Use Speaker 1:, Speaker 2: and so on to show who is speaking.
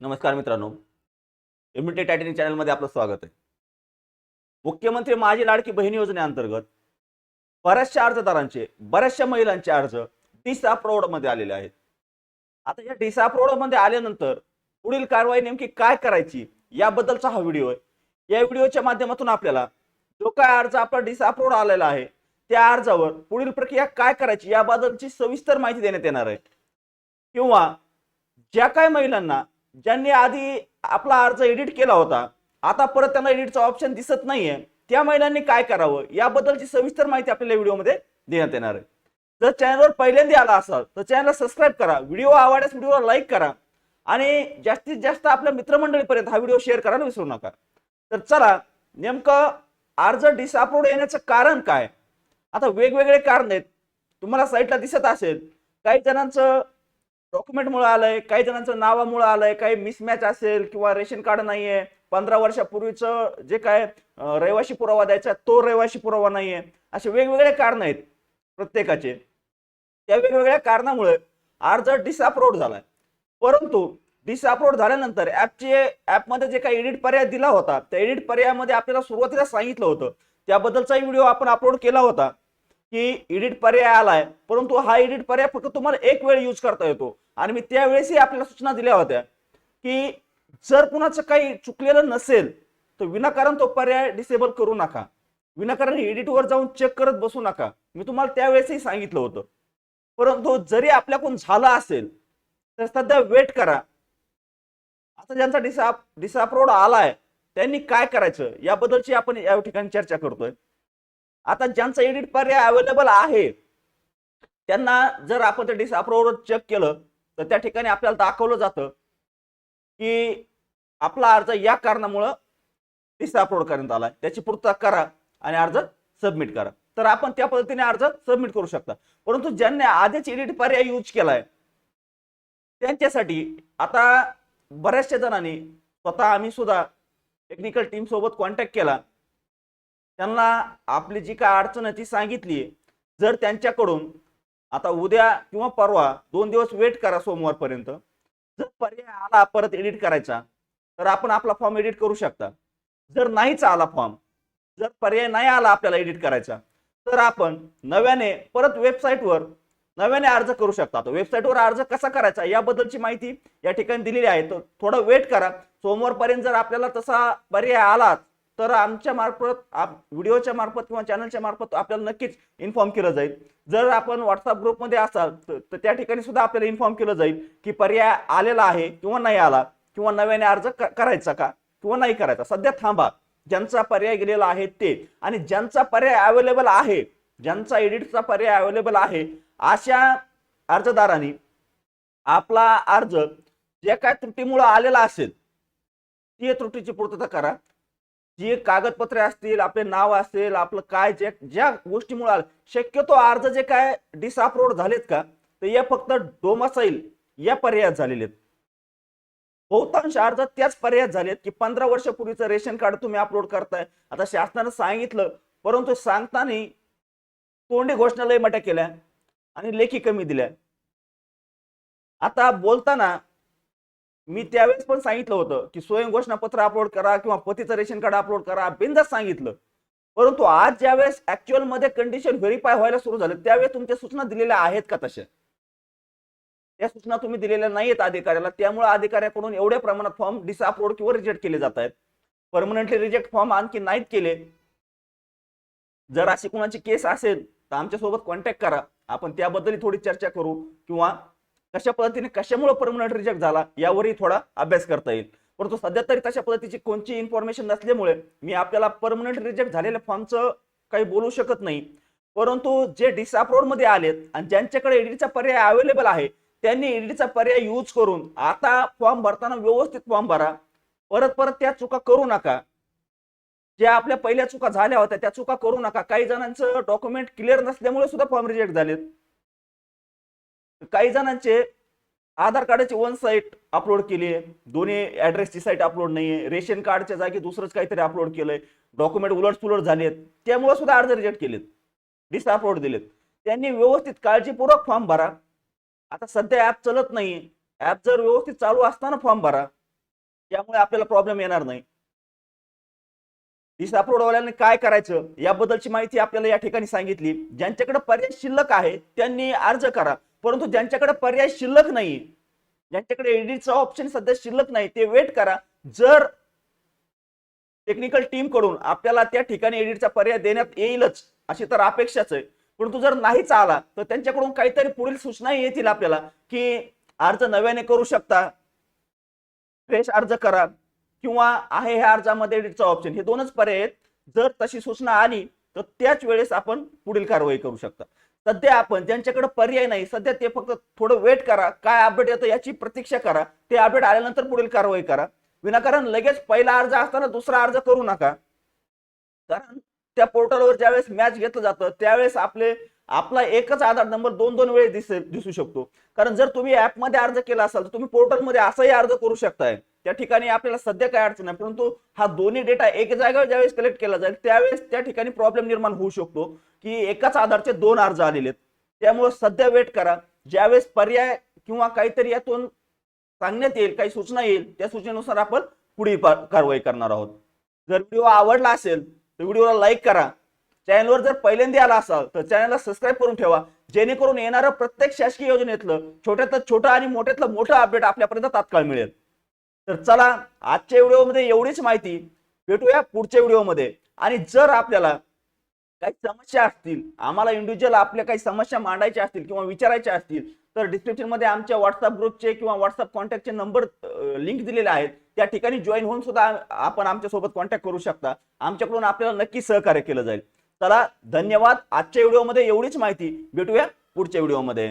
Speaker 1: नमस्कार मित्रांनो. Immunity tightening चॅनलमध्ये आपलं स्वागत आहे. मुख्यमंत्री माझी लाडकी बहीण योजनेअंतर्गत बऱ्याचशा अर्जदारांचे बऱ्याचशा महिलांचे अर्ज डिसअप्रोडमध्ये आलेले आहेत. आता या डिसअप्रोडमध्ये आल्यानंतर पुढील कारवाई नेमकी काय करायची याबद्दलचा हा व्हिडिओ आहे. या व्हिडिओच्या माध्यमातून आपल्याला जो काय अर्ज आपला डिसअप्रोड आलेला आहे त्या अर्जावर पुढील प्रक्रिया काय करायची याबद्दलची सविस्तर माहिती देण्यात येणार आहे. किंवा ज्या काही महिलांना ज्यांनी आधी आपला अर्ज एडिट केला होता आता परत त्यांना एडिटचा ऑप्शन दिसत नाहीये त्या महिलांनी काय करावं? याबद्दलची सविस्तर माहिती आपल्याला व्हिडिओमध्ये देण्यात येणार आहे. जर चॅनलवर पहिल्यांदा आला असाल तर चॅनलला सबस्क्राईब करा व्हिडिओ आवडल्यास व्हिडिओला लाईक करा आणि जास्तीत जास्त आपल्या मित्रमंडळीपर्यंत हा व्हिडिओ शेअर करायला विसरू नका. तर चला नेमकं अर्ज डिसअप्रूव्ह येण्याचं कारण काय? आता वेगवेगळे कारण आहेत. तुम्हाला साईटला दिसत असेल काही जणांचं डॉक्युमेंटमुळे आलंय काही जणांचं नावामुळे आलंय काही मिसमॅच असेल किंवा रेशन कार्ड नाहीये. पंधरा वर्षापूर्वीचं जे काय रहिवाशी पुरावा द्यायचा तो रहिवाशी पुरावा नाहीये. असे वेगवेगळे कारण आहेत प्रत्येकाचे. त्या वेगवेगळ्या कारणामुळे अर्ज डिसअप्रोड झालाय. परंतु डिसअप्रोड झाल्यानंतर ऍपचे ऍपमध्ये जे काही एडिट पर्याय दिला होता त्या एडिट पर्यायामध्ये आपल्याला सुरुवातीला सांगितलं होतं. त्याबद्दलचाही व्हिडिओ आपण अपलोड केला होता. की एडिट पर्याय आलाय परंतु हा एडिट पर्याय फक्त तुम्हाला एक वेळ यूज करता येतो. आणि मी त्यावेळेसही आपल्याला सूचना दिल्या होत्या की जर कुणाचं काही चुकलेलं नसेल तर विनाकारण तो पर्याय डिसेबल करू नका. विनाकारण एडिटवर जाऊन चेक करत बसू नका. मी तुम्हाला त्यावेळेसही सांगितलं होतं. परंतु जरी आपल्याकडून झालं असेल तर सध्या वेट करा. आता ज्यांचा डिसा डिसाप्रोड आलाय त्यांनी काय करायचं? याबद्दलची आपण या ठिकाणी चर्चा करतोय. आता ज्यांचा एडिट पर्याय अवेलेबल आहे त्यांना जर आपण ते डिसअप्रोव्हर चेक केलं तर त्या ठिकाणी आपल्याला दाखवलं जातं की आपला अर्ज या कारणामुळं डिसअप्रोड करण्यात आला त्याची पूर्तता करा आणि अर्ज सबमिट करा. तर आपण त्या पद्धतीने अर्ज सबमिट करू शकता. परंतु ज्यांनी आधीच एडिट पर्याय यूज केलाय त्यांच्यासाठी आता बऱ्याचशा जणांनी स्वतः आम्ही सुद्धा टेक्निकल टीम सोबत कॉन्टॅक्ट केला. त्यांना आपली जी काय अडचण आहे ती सांगितली. जर त्यांच्याकडून आता उद्या किंवा परवा दोन दिवस वेट करा सोमवारपर्यंत. जर पर्याय आला परत एडिट करायचा तर आपण आपला फॉर्म एडिट करू शकता. जर नाहीच आला फॉर्म जर पर्याय नाही आला आपल्याला एडिट करायचा तर आपण नव्याने परत वेबसाईटवर नव्याने अर्ज करू शकता. वेबसाईटवर अर्ज कसा करायचा याबद्दलची माहिती या ठिकाणी दिलेली आहे. तर थोडं वेट करा. सोमवारपर्यंत जर आपल्याला तसा पर्याय आला तर आमच्या मार्फत आप व्हिडिओच्या मार्फत किंवा चॅनलच्या मार्फत आपल्याला नक्कीच इन्फॉर्म केलं जाईल. जर आपण व्हॉट्सअप ग्रुपमध्ये असाल तर त्या ठिकाणी सुद्धा आपल्याला इन्फॉर्म केलं जाईल की पर्याय आलेला आहे किंवा नाही आला किंवा नव्याने अर्ज करायचा का किंवा नाही करायचा. सध्या थांबा. ज्यांचा पर्याय गेलेला आहे ते. आणि ज्यांचा पर्याय अवेलेबल आहे ज्यांचा एडिटचा पर्याय अवेलेबल आहे अशा अर्जदारांनी आपला अर्ज जे काय त्रुटीमुळे आलेला असेल ती त्रुटीची पूर्तता करा. जी कागदपत्रे असतील आपले नाव असेल आपलं काय जे ज्या गोष्टीमुळे आलं शक्यतो अर्ज जे काय डिसअप्रोड झालेत का तर या फक्त डोमासाईल या पर्यायात झालेले आहेत. बहुतांश अर्ज त्याच पर्यायात झालेत की पंधरा वर्षापूर्वीचं रेशन कार्ड तुम्ही अपलोड करताय. आता शासनानं सांगितलं परंतु सांगताना तोंडी घोषणा लय केल्या आणि लेखी कमी दिल्या. आता बोलताना मी त्यावेळेस पण सांगितलं होतं की स्वयं घोषणापत्र अपलोड करा किंवा पतीचं रेशन कार्ड अपलोड करा बिंदास सांगितलं. परंतु आज ज्यावेळेस ऍक्च्युअलमध्ये कंडिशन व्हेरीफाय व्हायला सुरू झालं त्यावेळेस तुमच्या सूचना दिलेल्या आहेत का तशा? त्या सूचना तुम्ही दिलेल्या नाहीत अधिकाऱ्याला त्यामुळे अधिकाऱ्याकडून एवढ्या प्रमाणात फॉर्म डिसअपलोड किंवा रिजेक्ट केले जात आहेत. परमनंटली रिजेक्ट फॉर्म आणखी नाहीत केले. जर अशी कोणाची केस असेल तर आमच्यासोबत कॉन्टॅक्ट करा. आपण त्याबद्दल थोडी चर्चा करू किंवा कशा पद्धतीने कशामुळे परमनंट रिजेक्ट झाला यावरही थोडा अभ्यास करता येईल. परंतु सध्या तरी तशा पद्धतीची कोणची इन्फॉर्मेशन नसल्यामुळे मी आपल्याला परमनंट रिजेक्ट झालेल्या फॉर्मचं काही बोलू शकत नाही. परंतु जे डिसअप्रोडमध्ये आलेत आणि ज्यांच्याकडे ईडीचा पर्याय अवेलेबल आहे त्यांनी ईडीचा पर्याय यूज करून आता फॉर्म भरताना व्यवस्थित फॉर्म भरा. परत परत त्या चुका करू नका. ज्या आपल्या पहिल्या चुका झाल्या होत्या त्या चुका करू नका. काही जणांचं डॉक्युमेंट क्लिअर नसल्यामुळे सुद्धा फॉर्म रिजेक्ट झालेत. काही जणांचे आधार कार्डाची वन साईट अपलोड केली आहे दोन्ही ऍड्रेसची साईट अपलोड नाहीये. रेशन कार्डच्या जागी दुसरंच काहीतरी अपलोड केलंय. डॉक्युमेंट उलट सुलट झालेत. त्यामुळे सुद्धा अर्ज रिजेक्ट केलेत. डिसअपलोड दिलेत. त्यांनी व्यवस्थित काळजीपूर्वक फॉर्म भरा. आता सध्या ऍप चालत नाही ऍप जर व्यवस्थित चालू असताना फॉर्म भरा. त्यामुळे आपल्याला प्रॉब्लेम येणार नाही. दिसा अपलोडवाल्याने काय करायचं? याबद्दलची माहिती आपल्याला या ठिकाणी सांगितली. ज्यांच्याकडे पर्याय शिल्लक आहे त्यांनी अर्ज करा. परंतु ज्यांच्याकडे पर्याय शिल्लक नाही ज्यांच्याकडे एडिटचा ऑप्शन सध्या शिल्लक नाही ते वेट करा. जर टेक्निकल टीमकडून आपल्याला त्या ठिकाणी एडिटचा पर्याय देण्यात येईलच अशी तर अपेक्षाच आहे. परंतु जर नाहीच आला तर त्यांच्याकडून काहीतरी पुढील सूचना येतील आपल्याला की अर्ज नव्याने करू शकता फ्रेश अर्ज करा किंवा आहे ह्या अर्जामध्ये एडिटचा ऑप्शन हे दोनच पर्याय आहेत. जर तशी सूचना आली तर त्याच वेळेस आपण पुढील कारवाई करू शकता. सध्या आपण ज्यांच्याकडे पर्याय नाही सध्या ते फक्त थोडं वेट करा काय अपडेट येतं याची प्रतीक्षा करा. ते अपडेट आल्यानंतर पुढील कारवाई करा. विनाकारण लगेच पहिला अर्ज असताना दुसरा अर्ज करू नका. कारण त्या पोर्टलवर ज्यावेळेस मॅच घेतलं जातं त्यावेळेस आपले आपला एकच आधार नंबर दोन दोन वेळेस दिसेल दिसू शकतो. कारण जर तुम्ही ऍपमध्ये अर्ज केला असाल तर तुम्ही पोर्टलमध्ये असाही अर्ज करू शकताय. त्या ठिकाणी आपल्याला सध्या काय अडचण नाही परंतु हा दोन्ही डेटा एक जागेवर ज्यावेळेस कलेक्ट केला जाईल त्यावेळेस त्या ठिकाणी प्रॉब्लेम निर्माण होऊ शकतो की एकाच आधारचे दोन अर्ज आलेले आहेत. त्यामुळे सध्या वेट करा. ज्यावेळेस पर्याय किंवा काहीतरी यातून सांगण्यात येईल काही सूचना येईल त्या सूचनेनुसार आपण पुढील कारवाई करणार आहोत. जर व्हिडिओ आवडला असेल तर व्हिडिओला लाईक करा. चॅनलवर जर पहिल्यांदा आला असाल तर चॅनलला सबस्क्राईब करून ठेवा. जेणेकरून येणारं प्रत्येक शासकीय योजनेतलं छोट्यातलं छोटं आणि मोठ्यातलं मोठं अपडेट आपल्यापर्यंत तात्काळ मिळेल. तर चला आजच्या व्हिडिओमध्ये एवढीच माहिती. भेटूया पुढच्या व्हिडिओमध्ये. आणि जर आपल्याला काही समस्या असतील आम्हाला इंडिव्हिज्युअल आपल्या काही समस्या मांडायच्या असतील किंवा विचारायच्या असतील तर डिस्क्रिप्शनमध्ये आमच्या व्हॉट्सअप ग्रुपचे किंवा व्हॉट्सअप कॉन्टॅक्टचे नंबर लिंक दिलेले आहेत. त्या ठिकाणी जॉईन होऊन सुद्धा आपण आमच्यासोबत कॉन्टॅक्ट करू शकता. आमच्याकडून आपल्याला नक्की सहकार्य केलं जाईल. चला धन्यवाद. आजच्या व्हिडिओमध्ये एवढीच माहिती. भेटूया पुढच्या व्हिडिओमध्ये.